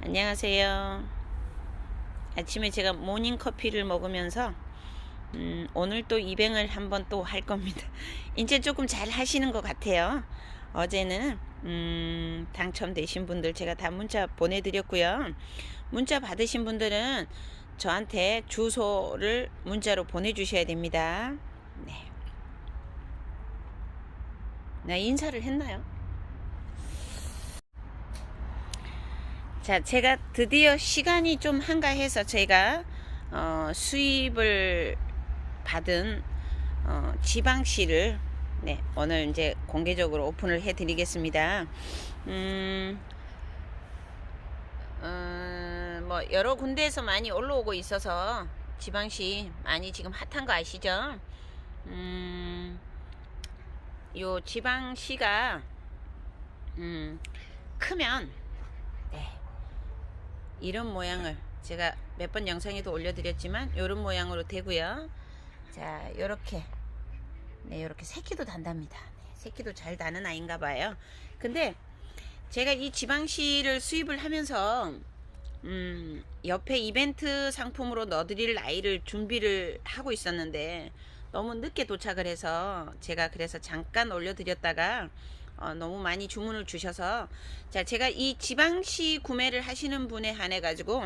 안녕하세요. 아침에 제가 모닝 커피를 먹으면서 음, 오늘 또 입행을 한번 또 할 겁니다. 이제 조금 잘 하시는 것 같아요. 어제는 음, 당첨되신 분들 제가 다 문자 보내드렸고요. 문자 받으신 분들은 저한테 주소를 문자로 보내주셔야 됩니다. 네. 나 인사를 했나요? 자, 제가 드디어 시간이 좀 한가해서 제가 어, 수입을 받은 어, 지방시를 네, 오늘 이제 공개적으로 오픈을 해드리겠습니다. 음, 어, 뭐 여러 군데에서 많이 올라오고 있어서 지방시 많이 지금 핫한 거 아시죠? 음, 요 지방시가 음, 크면 네, 이런 모양을 제가 몇 번 영상에도 올려드렸지만 이런 모양으로 되고요. 자, 요렇게 네, 요렇게 새끼도 단답니다. 네, 새끼도 잘 다는 아이인가 봐요. 근데 제가 이 지방시를 수입을 하면서 음, 옆에 이벤트 상품으로 넣어드릴 아이를 준비를 하고 있었는데 너무 늦게 도착을 해서 제가 그래서 잠깐 올려드렸다가 어, 너무 많이 주문을 주셔서. 자 제가 이 지방시 구매를 하시는 분에 한해 가지고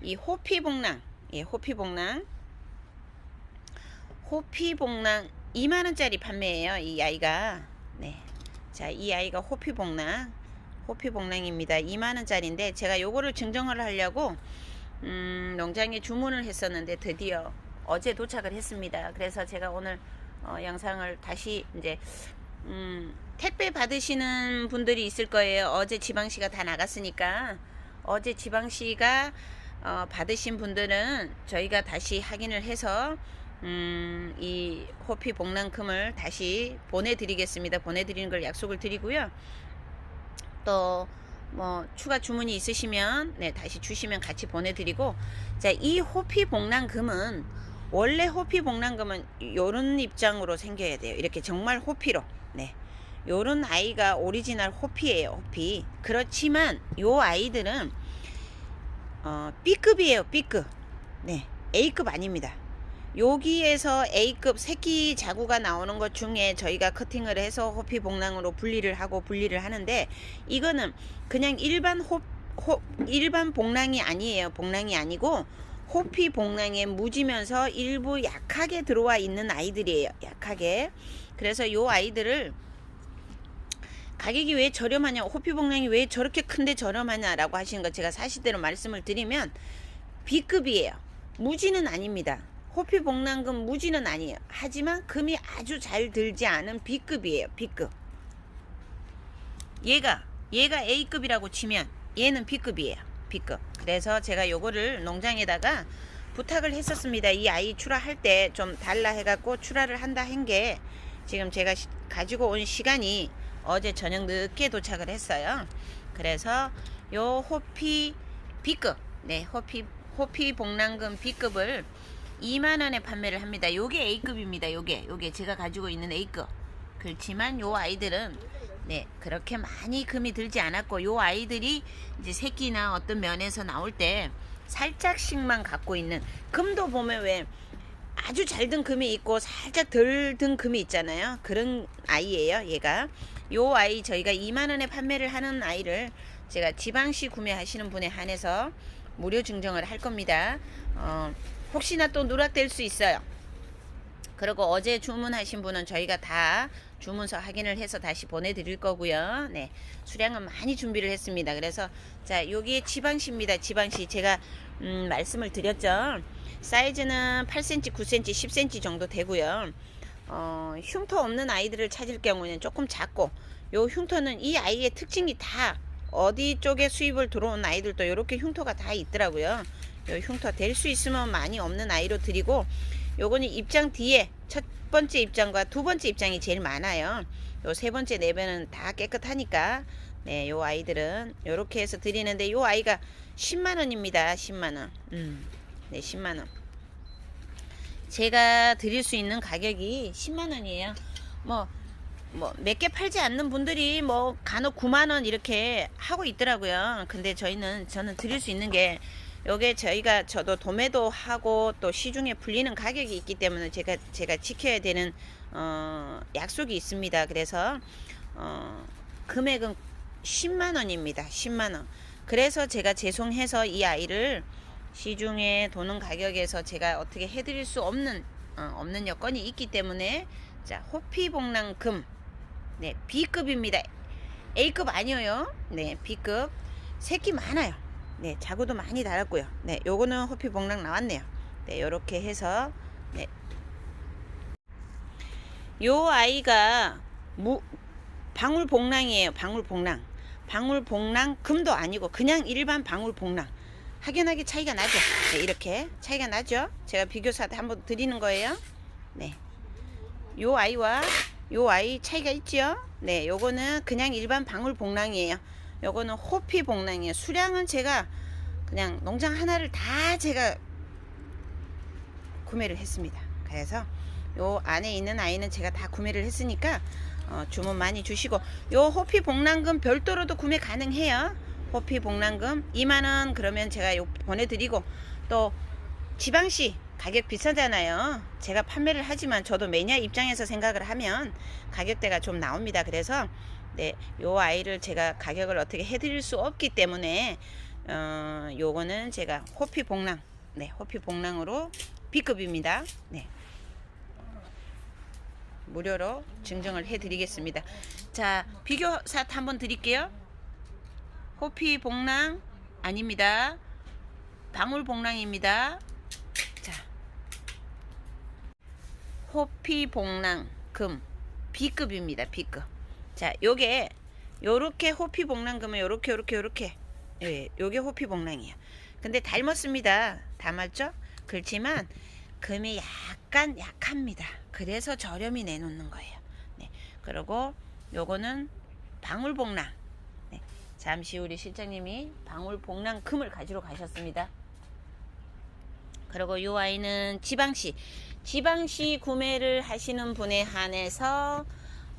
이 호피봉랑 예 호피봉랑 호피봉랑 2만원짜리 판매예요 이 아이가. 네자이 아이가 호피봉랑 호피봉랑입니다. 2만원짜리인데 제가 요거를 증정을 하려고 음, 농장에 주문을 했었는데 드디어 어제 도착을 했습니다. 그래서 제가 오늘 어, 영상을 다시 이제 음, 택배 받으시는 분들이 있을 거예요. 어제 지방시가 다 나갔으니까 어제 지방시가 어, 받으신 분들은 저희가 다시 확인을 해서 음, 이 호피 복랑금을 다시 보내드리겠습니다. 보내드리는 걸 약속을 드리고요. 또 뭐 추가 주문이 있으시면 네 다시 주시면 같이 보내드리고 자이 호피 복랑금은 원래 호피 복랑금은 요런 입장으로 생겨야 돼요. 이렇게 정말 호피로 네. 요런 아이가 오리지널 호피예요, 호피. 그렇지만 요 아이들은 어, B급이에요, B급. 네. A급 아닙니다. 여기에서 A급 새끼 자구가 나오는 것 중에 저희가 커팅을 해서 호피 복랑으로 분리를 하고 분리를 하는데 이거는 그냥 일반 호, 호 일반 복랑이 아니에요. 복랑이 아니고 호피 복랑에 묻으면서 일부 약하게 들어와 있는 아이들이에요. 약하게. 그래서 요 아이들을 가격이 왜 저렴하냐 호피복랑이 왜 저렇게 큰데 저렴하냐라고 하시는 거 제가 사실대로 말씀을 드리면 B급이에요. 무지는 아닙니다. 호피복랑금 무지는 아니에요. 하지만 금이 아주 잘 들지 않은 B급이에요 B급. 얘가 얘가 A급이라고 치면 얘는 B급이에요 B급. 그래서 제가 요거를 농장에다가 부탁을 했었습니다. 이 아이 출하할 때 좀 달라 해갖고 출하를 한다 한 게 지금 제가 시, 가지고 온 시간이 어제 저녁 늦게 도착을 했어요. 그래서 요 호피 B급, 네, 호피 호피 복랑금 B급을 2만 원에 판매를 합니다. 요게 A급입니다. 요게 요게 제가 가지고 있는 A급. 그렇지만 요 아이들은 네, 그렇게 많이 금이 들지 않았고 요 아이들이 이제 새끼나 어떤 면에서 나올 때 살짝씩만 갖고 있는 금도 보면 왜 아주 잘 든 금이 있고 살짝 덜 든 금이 있잖아요. 그런 아이예요, 얘가. 요 아이 저희가 2만원에 판매를 하는 아이를 제가 지방시 구매하시는 분에 한해서 무료 증정을 할 겁니다. 어, 혹시나 또 누락될 수 있어요. 그리고 어제 주문하신 분은 저희가 다 주문서 확인을 해서 다시 보내드릴 거고요. 네, 수량은 많이 준비를 했습니다. 그래서 자 여기 지방시입니다. 지방시 제가 음, 말씀을 드렸죠. 사이즈는 8cm, 9cm, 10cm 정도 되고요. 어, 흉터 없는 아이들을 찾을 경우에는 조금 작고 요 흉터는 이 아이의 특징이 다 어디 쪽에 수입을 들어온 아이들도 이렇게 흉터가 다 있더라고요. 요 흉터 될 수 있으면 많이 없는 아이로 드리고 요거는 입장 뒤에 첫 번째 입장과 두 번째 입장이 제일 많아요. 요 세 번째 네 배는 다 깨끗하니까 네, 요 아이들은 요렇게 해서 드리는데 요 아이가 10만 원입니다. 10만 원. 음. 네, 10만 원. 제가 드릴 수 있는 가격이 10만 원이에요. 뭐 뭐 몇 개 팔지 않는 분들이 뭐 간혹 9만 원 이렇게 하고 있더라고요. 근데 저희는 저는 드릴 수 있는 게 요게 저희가 저도 도매도 하고 또 시중에 불리는 가격이 있기 때문에 제가 제가 지켜야 되는 어 약속이 있습니다. 그래서 어 금액은 10만 원입니다. 10만 원. 그래서 제가 죄송해서 이 아이를 시중에 도는 가격에서 제가 어떻게 해드릴 수 없는 어, 없는 여건이 있기 때문에 자 호피복랑금 네 B급입니다. A급 아니에요. 네 B급 새끼 많아요. 네 자구도 많이 달았고요. 네 요거는 호피복랑 나왔네요. 네 요렇게 해서 네. 요 아이가 무 방울복랑이에요. 방울복랑. 방울복랑 금도 아니고 그냥 일반 방울복랑. 확연하게 차이가 나죠. 네, 이렇게 차이가 나죠. 제가 비교사한테 한번 드리는 거예요. 네. 요 아이와 요 아이 차이가 있지요. 네, 요거는 그냥 일반 방울 복랑이에요. 요거는 호피 복랑이에요. 수량은 제가 그냥 농장 하나를 다 제가 구매를 했습니다. 그래서 요 안에 있는 아이는 제가 다 구매를 했으니까 어, 주문 많이 주시고 요 호피 복랑금 별도로도 구매 가능해요. 호피 복랑금 2만원 그러면 제가 요 보내드리고 또 지방시 가격 비싸잖아요. 제가 판매를 하지만 저도 매니아 입장에서 생각을 하면 가격대가 좀 나옵니다. 그래서 네, 요 아이를 제가 가격을 어떻게 해드릴 수 없기 때문에 어, 요거는 제가 호피 복랑, 네, 호피 복랑으로 B급입니다. 네. 무료로 증정을 해드리겠습니다. 자, 비교샷 한번 드릴게요. 호피 복랑 아닙니다. 방울 복랑입니다. 자, 호피 복랑 금 B급입니다. B급. 자, 요게 요렇게 호피 복랑 금은 요렇게 요렇게 요렇게 예, 요게 호피 복랑이에요. 근데 닮았습니다. 닮았죠? 그렇지만 금이 약간 약합니다. 그래서 저렴이 내놓는 거예요. 네. 그리고 요거는 방울복랑. 네. 잠시 우리 실장님이 방울 복랑 금을 가지러 가셨습니다. 그리고 요 아이는 지방시 지방시 구매를 하시는 분에 한해서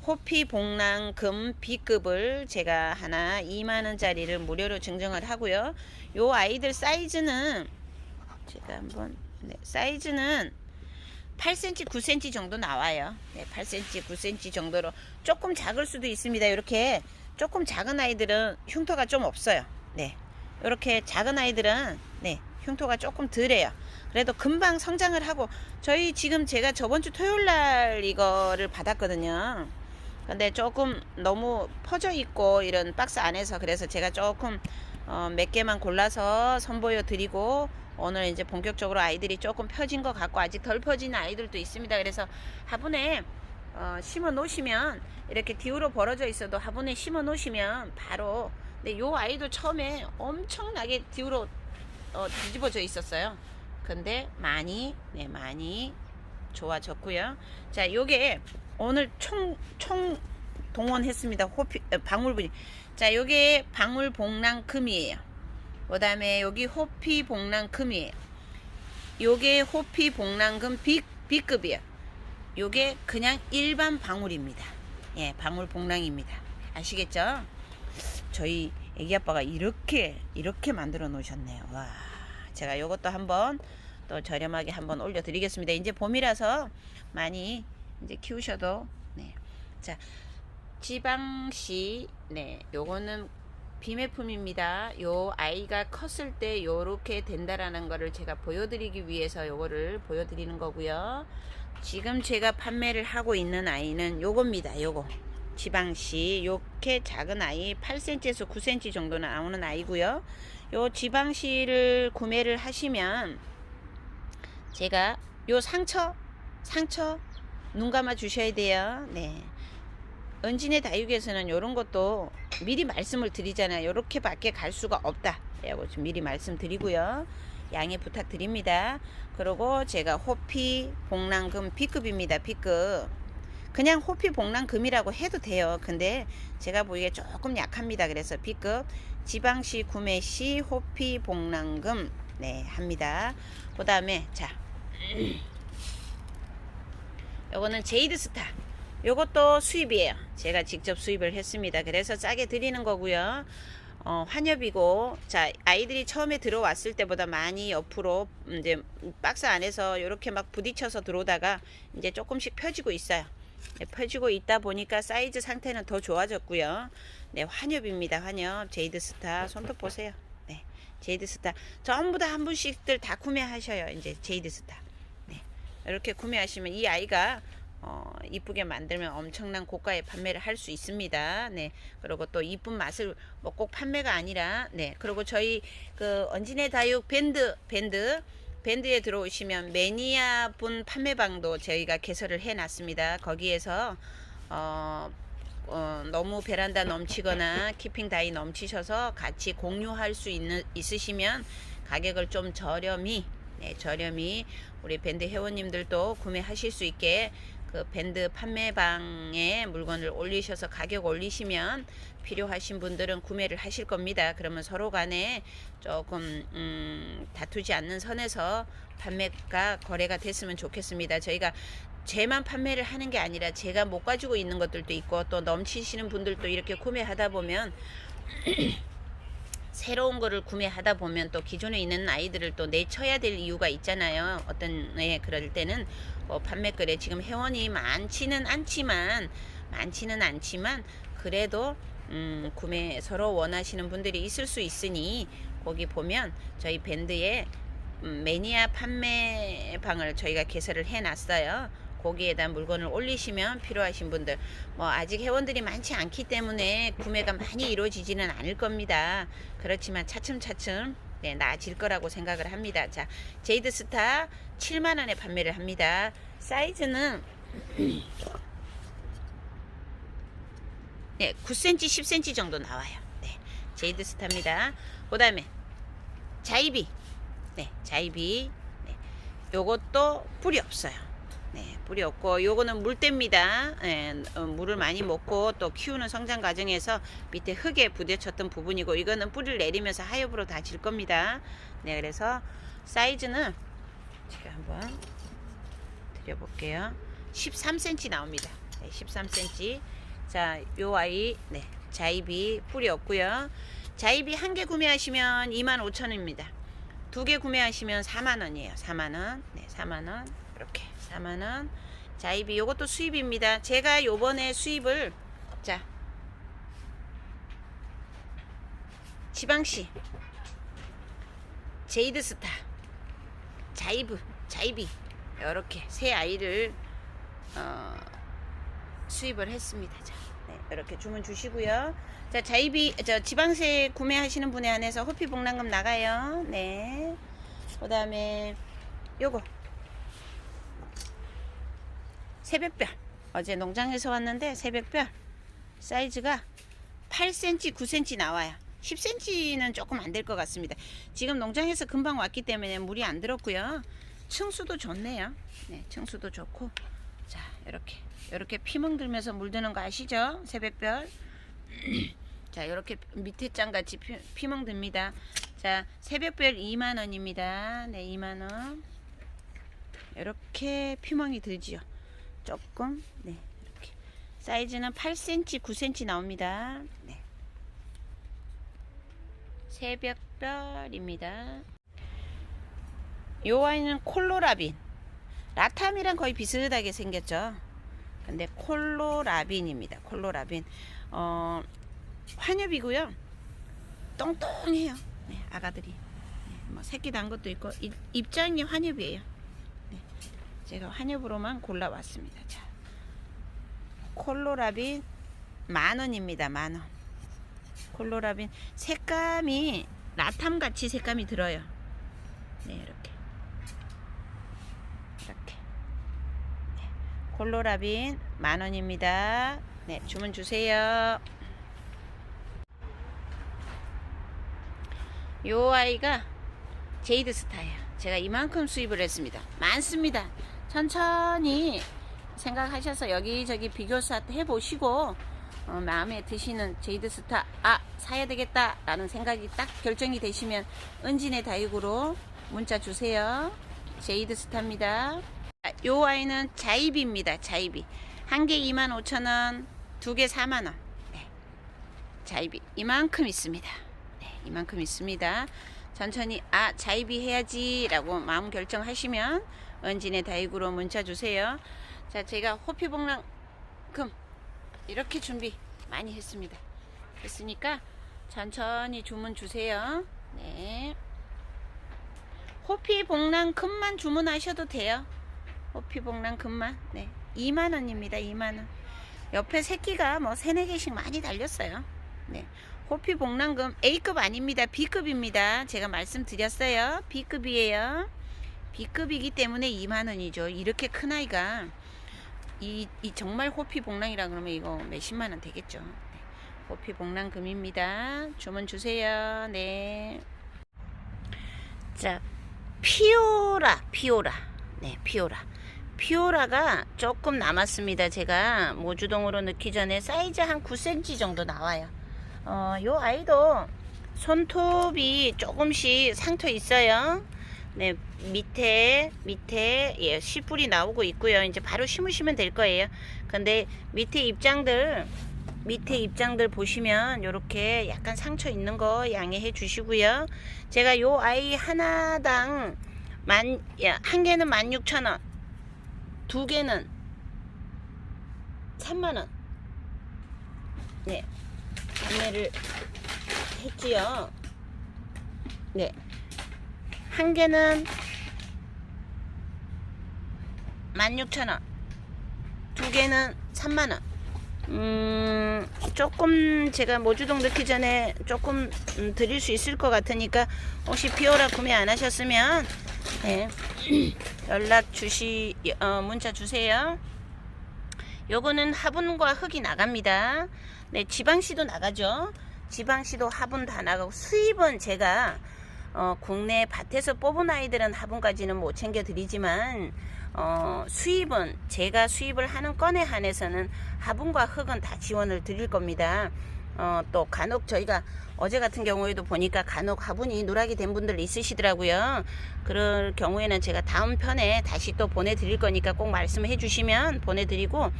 호피 복랑금 B급을 제가 하나 2만원짜리를 무료로 증정을 하고요. 요 아이들 사이즈는 제가 한번 네, 사이즈는 8cm, 9cm 정도 나와요. 네, 8cm, 9cm 정도로 조금 작을 수도 있습니다. 이렇게 조금 작은 아이들은 흉터가 좀 없어요. 네, 이렇게 작은 아이들은 네 흉터가 조금 덜해요. 그래도 금방 성장을 하고 저희 지금 제가 저번 주 토요일 날 이거를 받았거든요. 근데 조금 너무 퍼져 있고 이런 박스 안에서 그래서 제가 조금 어, 몇 개만 골라서 선보여 드리고 오늘 이제 본격적으로 아이들이 조금 펴진 것 같고 아직 덜 퍼진 아이들도 있습니다. 그래서 화분에 어, 심어 놓으시면 이렇게 뒤로 벌어져 있어도 화분에 심어 놓으시면 바로 근데 요 아이도 처음에 엄청나게 뒤로 어, 뒤집어져 있었어요. 근데 많이 네 많이 좋아졌고요. 자, 요게 오늘 총 총 동원했습니다. 호피 어, 방울분이. 자, 요게 방울복랑금이에요. 그 다음에 여기 호피복랑금이에요. 요게 호피복랑금 B급이에요. 요게 그냥 일반 방울입니다. 예, 방울 복랑입니다. 아시겠죠? 저희 애기 아빠가 이렇게 이렇게 만들어 놓으셨네요. 와, 제가 요것도 한번 또 저렴하게 한번 올려 드리겠습니다. 이제 봄이라서 많이 이제 키우셔도 네. 자, 지방시 네, 요거는 비매품입니다. 요 아이가 컸을 때 요렇게 된다라는 거를 제가 보여드리기 위해서 요거를 보여드리는 거고요. 지금 제가 판매를 하고 있는 아이는 요겁니다. 요거. 지방시 요렇게 작은 아이 8cm에서 9cm 정도 나오는 아이고요. 요 지방시를 구매를 하시면 제가 요 상처 상처 눈 감아 주셔야 돼요. 네. 은진의 다육에서는 이런 것도 미리 말씀을 드리잖아요. 이렇게 밖에 갈 수가 없다. 라고 좀 미리 말씀드리고요. 양해 부탁드립니다. 그리고 제가 호피 복랑금 B급입니다. B급. 그냥 호피 복랑금이라고 해도 돼요. 근데 제가 보기에 조금 약합니다. 그래서 B급 지방시 구매 시 호피 복랑금 네 합니다. 그 다음에 자 요거는 제이드 스타 요것도 수입이에요. 제가 직접 수입을 했습니다. 그래서 싸게 드리는 거고요. 어, 환엽이고 자 아이들이 처음에 들어왔을 때보다 많이 옆으로 이제 박스 안에서 이렇게 막 부딪혀서 들어오다가 이제 조금씩 펴지고 있어요. 네, 펴지고 있다 보니까 사이즈 상태는 더 좋아졌고요. 네, 환엽입니다. 환엽 제이드 스타 손톱 보세요. 네, 제이드 스타 전부 다 한 분씩들 다 구매하셔요. 이제 제이드 스타. 네, 이렇게 구매하시면 이 아이가 어, 이쁘게 만들면 엄청난 고가의 판매를 할 수 있습니다. 네. 그리고 또 이쁜 맛을 뭐 꼭 판매가 아니라 네. 그리고 저희 그 언진의 다육 밴드 밴드 밴드에 들어오시면 매니아 분 판매방도 저희가 개설을 해 놨습니다. 거기에서 어, 어, 너무 베란다 넘치거나 키핑 다이 넘치셔서 같이 공유할 수 있는 있으시면 가격을 좀 저렴히 네, 저렴히 우리 밴드 회원님들도 구매하실 수 있게 그 밴드 판매방에 물건을 올리셔서 가격 올리시면 필요하신 분들은 구매를 하실 겁니다. 그러면 서로 간에 조금 음, 다투지 않는 선에서 판매가 거래가 됐으면 좋겠습니다. 저희가 제만 판매를 하는 게 아니라 제가 못 가지고 있는 것들도 있고 또 넘치시는 분들도 이렇게 구매하다 보면 새로운 거를 구매하다 보면 또 기존에 있는 아이들을 또 내쳐야 될 이유가 있잖아요. 어떤 네, 그럴 때는 뭐 판매글에 지금 회원이 많지는 않지만 많지는 않지만 그래도 음, 구매 서로 원하시는 분들이 있을 수 있으니 거기 보면 저희 밴드에 음, 매니아 판매방을 저희가 개설을 해 놨어요. 거기에다 물건을 올리시면 필요하신 분들 뭐 아직 회원들이 많지 않기 때문에 구매가 많이 이루어지지는 않을 겁니다. 그렇지만 차츰차츰 네, 나아질 거라고 생각을 합니다. 자, 제이드 스타 7만 원에 판매를 합니다. 사이즈는 네, 9cm, 10cm 정도 나와요. 네, 제이드 스타입니다. 그 다음에 자이비, 네, 자이비, 네, 요것도 뿌리 없어요. 네, 뿌리 없고 요거는 물때입니다. 네, 어, 물을 많이 먹고 또 키우는 성장 과정에서 밑에 흙에 부딪혔던 부분이고 이거는 뿌리를 내리면서 하엽으로 다 질 겁니다. 네, 그래서 사이즈는 제가 한번 드려볼게요. 13cm 나옵니다. 네, 13cm. 자, 요 아이 네, 자이비 뿌리 없고요. 자이비 한 개 구매하시면 25,000원입니다. 두 개 구매하시면 4만 원이에요. 4만 원. 네, 4만 원. 이렇게 4만 원. 자이비 요것도 수입입니다. 제가 요번에 수입을 자 지방시 제이드 스타 자이브 자이비 이렇게 세 아이를 어, 수입을 했습니다. 자, 네, 이렇게 주문 주시고요. 자, 자이비 저 지방세 구매하시는 분에 한해서 호피 복랑금 나가요. 네. 그 다음에 요거 새벽별 어제 농장에서 왔는데 새벽별 사이즈가 8cm, 9cm 나와요. 10cm는 조금 안 될 것 같습니다. 지금 농장에서 금방 왔기 때문에 물이 안 들었고요. 층수도 좋네요. 네, 층수도 좋고. 자, 이렇게 이렇게 피멍 들면서 물드는 거 아시죠? 새벽별. 자, 이렇게 밑에 장 같이 피, 피멍 듭니다. 자, 새벽별 2만 원입니다. 네, 2만 원. 이렇게 피멍이 들지요. 조금 네 이렇게. 사이즈는 8cm 9cm 나옵니다. 네. 새벽별입니다. 요 아이는 콜로라빈. 라탐이랑 거의 비슷하게 생겼죠. 근데 콜로라빈입니다. 콜로라빈. 어 환엽이고요. 똥똥해요. 네, 아가들이. 네, 뭐 새끼 난 것도 있고 입, 입장이 환엽이에요 제가 환엽으로만 골라왔습니다. 자, 콜로라빈 만원입니다. 만원. 콜로라빈 색감이 라탐 같이 색감이 들어요. 네, 이렇게. 이렇게. 네, 콜로라빈 만원입니다. 네, 주문 주세요. 요 아이가 제이드 스타예요. 제가 이만큼 수입을 했습니다. 많습니다. 천천히 생각하셔서 여기저기 비교사 해보시고 어, 마음에 드시는 제이드 스타 아 사야 되겠다 라는 생각이 딱 결정이 되시면 은진의 다육으로 문자 주세요 제이드 스타입니다 요 아이는 자이비입니다 자이비 한 개 25,000원, 두 개 4만 원. 네. 자입이 이만큼 있습니다. 네, 이만큼 있습니다. 천천히 아 자입이 해야지 라고 마음 결정하시면 은진의 다육으로 문자 주세요. 자 제가 호피봉랑 금 이렇게 준비 많이 했습니다. 했으니까 천천히 주문 주세요. 네. 호피봉랑 금만 주문하셔도 돼요. 호피봉랑 금만 네 2만 원입니다. 2만 원. 옆에 새끼가 뭐 세네 개씩 많이 달렸어요. 네. 호피 복랑금 A급 아닙니다. B급입니다. 제가 말씀드렸어요. B급이에요. B급이기 때문에 2만 원이죠. 이렇게 큰 아이가 이, 이 정말 호피 복랑이라 그러면 이거 몇십만 원 되겠죠. 네. 호피 복랑금입니다. 주문 주세요. 네. 자, 피오라, 피오라. 네, 피오라. 피오라가 조금 남았습니다. 제가 모주동으로 넣기 전에 사이즈 한 9cm 정도 나와요. 어, 요 아이도 손톱이 조금씩 상처 있어요. 네, 밑에, 밑에, 예, 씨뿔이 나오고 있고요. 이제 바로 심으시면 될 거예요. 근데 밑에 입장들, 밑에 입장들 보시면 요렇게 약간 상처 있는 거 양해해 주시고요. 제가 요 아이 하나당 만, 야, 한 개는 16,000원. 두 개는 3만원. 네. 판매를 했지요. 네. 한 개는 16,000원. 두 개는 3만원. 음, 조금 제가 모주동 넣기 전에 조금 음, 드릴 수 있을 것 같으니까 혹시 피오라 구매 안 하셨으면 네. 연락 주시 어, 문자 주세요. 요거는 화분과 흙이 나갑니다. 네, 지방시도 나가죠. 지방시도 화분 다 나가고 수입은 제가 어, 국내 밭에서 뽑은 아이들은 화분까지는 못 챙겨 드리지만 어, 수입은 제가 수입을 하는 건에 한해서는 화분과 흙은 다 지원을 드릴 겁니다. 어, 또 간혹 저희가 어제 같은 경우에도 보니까 간혹 화분이 누락이 된 분들 있으시더라고요. 그럴 경우에는 제가 다음 편에 다시 또 보내드릴 거니까 꼭 말씀해 주시면 보내드리고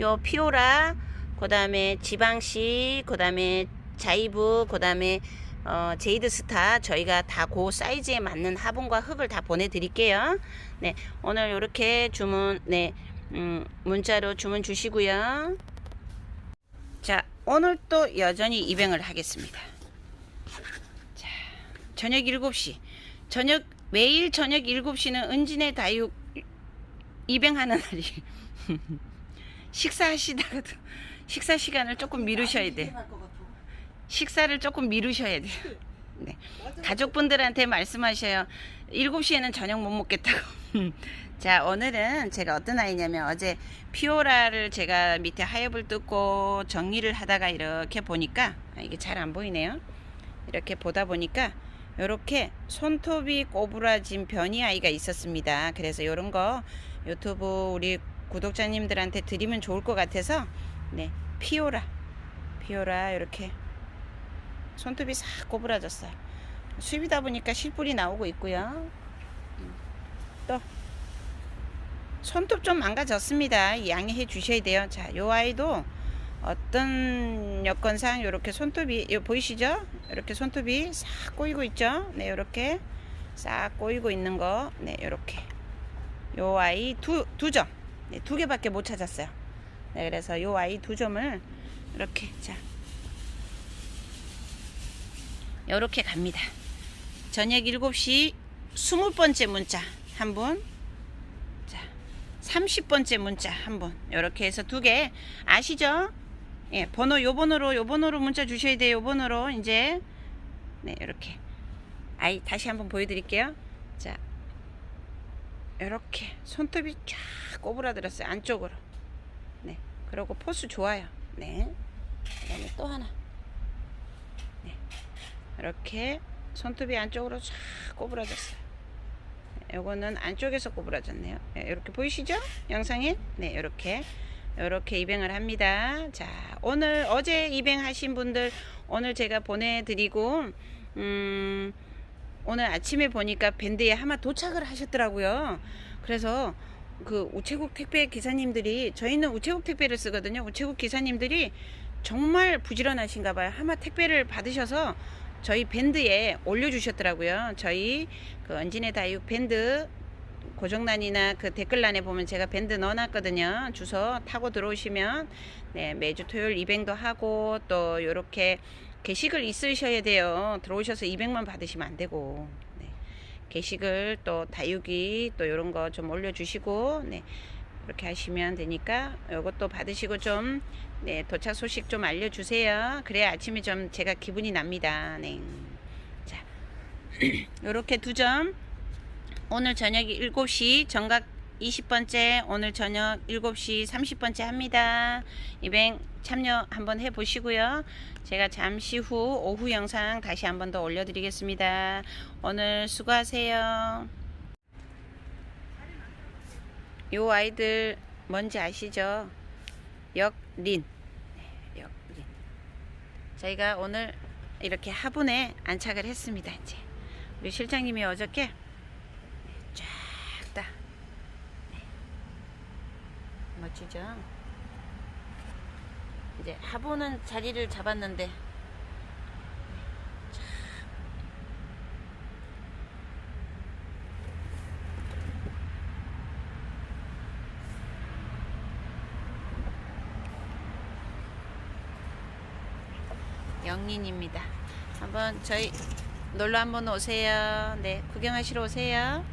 요 피오라 그 다음에 지방시 그 다음에 자이브 그 다음에 어, 제이드 스타 저희가 다 그 사이즈에 맞는 화분과 흙을 다 보내드릴게요. 네 오늘 이렇게 주문 네 음, 문자로 주문 주시고요. 자 오늘 또 여전히 입행을 하겠습니다. 자 저녁 7시 저녁 매일 저녁 7시는 은진의 다육 입행하는 날이 식사하시다가도 식사 시간을 조금 미루셔야 돼. 식사를 조금 미루셔야 돼요. 네. 가족분들한테 말씀하셔요. 7시에는 저녁 못 먹겠다고. 자, 오늘은 제가 어떤 아이냐면 어제 피오라를 제가 밑에 하엽을 뜯고 정리를 하다가 이렇게 보니까 아, 이게 잘 안 보이네요. 이렇게 보다 보니까 이렇게 손톱이 꼬부라진 변이 아이가 있었습니다. 그래서 이런 거 유튜브 우리 구독자님들한테 드리면 좋을 것 같아서 네 피오라 피오라 이렇게 손톱이 싹 꼬부라졌어요. 수입이다 보니까 실뿔이 나오고 있고요. 음, 또 손톱 좀 망가졌습니다. 양해해 주셔야 돼요. 자, 요 아이도 어떤 여건상 이렇게 손톱이 요 보이시죠? 이렇게 손톱이 싹 꼬이고 있죠? 네, 이렇게 싹 꼬이고 있는 거, 네, 이렇게 요 아이 두 두 점, 네, 두 개밖에 못 찾았어요. 네, 그래서 요 아이 두 점을 이렇게 자, 요렇게 갑니다. 저녁 7시 20번째 문자 한 분. 자, 30번째 문자 한 분. 요렇게 해서 두 개. 아시죠? 예, 번호 요 번호로 요 번호로 문자 주셔야 돼요. 요 번호로 이제 네, 요렇게. 아이 다시 한번 보여 드릴게요. 자. 요렇게 손톱이 쫙 꼬부라들었어요. 안쪽으로. 네. 그리고 포스 좋아요. 네. 그다음에 또 하나. 이렇게 손톱이 안쪽으로 쫙 꼬부라졌어요. 요거는 안쪽에서 꼬부라졌네요. 이렇게 보이시죠? 영상에? 네, 이렇게 이렇게 입행을 합니다. 자, 오늘 어제 입행하신 분들 오늘 제가 보내드리고 음, 오늘 아침에 보니까 밴드에 아마 도착을 하셨더라고요. 그래서 그 우체국 택배 기사님들이 저희는 우체국 택배를 쓰거든요. 우체국 기사님들이 정말 부지런하신가 봐요. 아마 택배를 받으셔서 저희 밴드에 올려주셨더라고요. 저희 그 언진의 다육 밴드 고정란이나 그 댓글란에 보면 제가 밴드 넣어놨거든요. 주소 타고 들어오시면 네, 매주 토요일 이뱅도 하고 또 요렇게 게시글 있으셔야 돼요. 들어오셔서 200만 받으시면 안 되고. 네. 게시글 또 다육이 또 요런 거 좀 올려주시고 네. 그렇게 하시면 되니까 요것도 받으시고 좀 네, 도착 소식 좀 알려주세요. 그래야 아침에 좀 제가 기분이 납니다. 네. 자, 요렇게 두 점. 오늘 저녁 7시 정각 20번째 오늘 저녁 7시 30번째 합니다. 이뱅 참여 한번 해 보시고요. 제가 잠시 후 오후 영상 다시 한번 더 올려드리겠습니다. 오늘 수고하세요. 요 아이들 뭔지 아시죠? 역린. 네, 역린. 저희가 오늘 이렇게 화분에 안착을 했습니다. 이제 우리 실장님이 어저께 쫙 다. 네. 멋지죠? 이제 화분은 자리를 잡았는데 영린입니다. 한번 저희 놀러 한번 오세요. 네, 구경하시러 오세요.